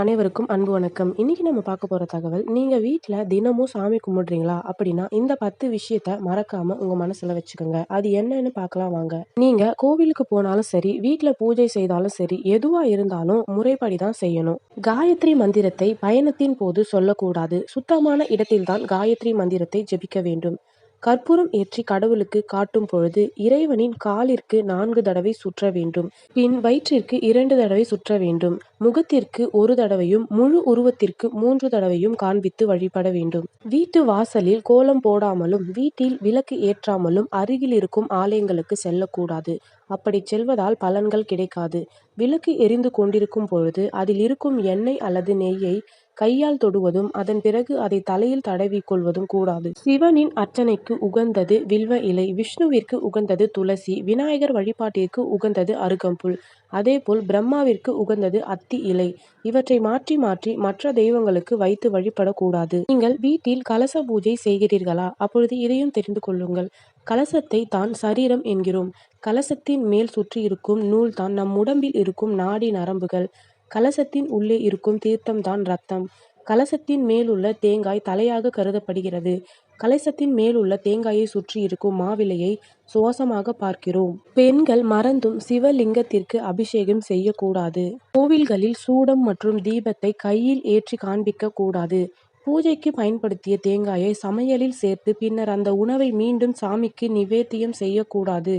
அனைவருக்கும் அன்பு வணக்கம். இன்னைக்கு நம்ம பார்க்க போற தகவல், நீங்க வீட்டில் தினமும் சாமி கும்பிடுறீங்களா? அப்படின்னா இந்த 10 விஷயத்த மறக்காம உங்க மனசுல வச்சுக்கோங்க. அது என்னன்னு பார்க்கலாம் வாங்க. நீங்க கோவிலுக்கு போனாலும் சரி, வீட்டில் பூஜை செய்தாலும் சரி, எதுவா இருந்தாலும் முறைப்படி தான் செய்யணும். காயத்ரி மந்திரத்தை பயணத்தின் போது சொல்லக்கூடாது. சுத்தமான இடத்தில்தான் காயத்ரி மந்திரத்தை ஜெபிக்க வேண்டும். கற்பூரம் ஏற்றி கடவுளுக்கு காட்டும் பொழுது, இறைவனின் காலிற்கு நான்கு தடவை சுற்ற வேண்டும். பின் வயிற்றிற்கு இரண்டு தடவை சுற்ற வேண்டும். முகத்திற்கு ஒரு தடவையும், முழு உருவத்திற்கு மூன்று தடவையும் காண்பித்து வழிபட வேண்டும். வீட்டு வாசலில் கோலம் போடாமலும், வீட்டில் விளக்கு ஏற்றாமலும் அருகில் இருக்கும் ஆலயங்களுக்கு செல்லக்கூடாது. அப்படிச் செல்வதால் பலன்கள் கிடைக்காது. விளக்கு எரிந்து கொண்டிருக்கும் பொழுது, அதில் இருக்கும் எண்ணெய் அல்லது நெய்யை கையால் தொடுவதும், அதன் பிறகு அதை தலையில் தடவிக் கொள்வதும் கூடாது. சிவனின் அர்ச்சனைக்கு உகந்தது வில்வ இலை, விஷ்ணுவிற்கு உகந்தது துளசி, விநாயகர் வழிபாட்டிற்கு உகந்தது அருகம்புல், அதேபோல் பிரம்மாவிற்கு உகந்தது அத்தி இலை. இவற்றை மாற்றி மாற்றி மற்ற தெய்வங்களுக்கு வைத்து வழிபடக்கூடாது. நீங்கள் வீட்டில் கலச பூஜை செய்கிறீர்களா? அப்பொழுது இதையும் தெரிந்து கொள்ளுங்கள். கலசத்தை தான் சரீரம் என்கிறோம். கலசத்தின் மேல் சுற்றி இருக்கும் நூல்தான் நம் உடம்பில் இருக்கும் நாடி நரம்புகள். கலசத்தின் உள்ளே இருக்கும் தீர்த்தம் தான் ரத்தம். கலசத்தின் மேலுள்ள தேங்காய் தலையாக கருதப்படுகிறது. கலசத்தின் மேலுள்ள தேங்காயை சுற்றி இருக்கும் மாவிலையை சுவாசமாக பார்க்கிறோம். பெண்கள் மறந்தும் சிவலிங்கத்திற்கு அபிஷேகம் செய்யக்கூடாது. கோவில்களில் சூடம் மற்றும் தீபத்தை கையில் ஏற்றி காண்பிக்க கூடாது. பூஜைக்கு பயன்படுத்திய தேங்காயை சமையலில் சேர்த்து பின்னர் அந்த உணவை மீண்டும் சாமிக்கு நிவேத்தியம் செய்யக்கூடாது.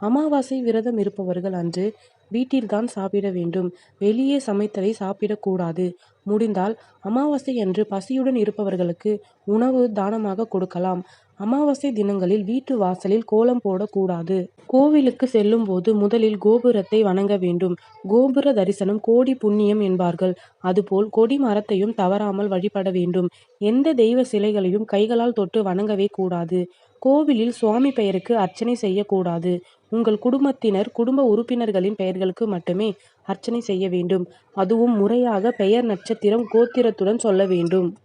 அமாவாசை விரதம் இருப்பவர்கள் அன்று வீட்டில்தான் சாப்பிட வேண்டும். வெளியே சமைத்ததை சாப்பிடக்கூடாது. முடிந்தால் அமாவாசை அன்று பசியுடன் இருப்பவர்களுக்கு உணவு தானமாக கொடுக்கலாம். அமாவாசை தினங்களில் வீட்டு வாசலில் கோலம் போடக்கூடாது. கோவிலுக்கு செல்லும் போது முதலில் கோபுரத்தை வணங்க வேண்டும். கோபுர தரிசனம் கோடி புண்ணியம் என்பார்கள். அதுபோல் கொடி மரத்தையும் தவறாமல் வழிபட வேண்டும். எந்த தெய்வ சிலைகளையும் கைகளால் தொட்டு வணங்கவே கூடாது. கோவிலில் சுவாமி பெயருக்கு அர்ச்சனை செய்யக்கூடாது. உங்கள் குடும்பத்தினர், குடும்ப உறுப்பினர்களின் பெயர்களுக்கு மட்டுமே அர்ச்சனை செய்ய வேண்டும். அதுவும் முறையாக பெயர், நட்சத்திரம், கோத்திரத்துடன் சொல்ல வேண்டும்.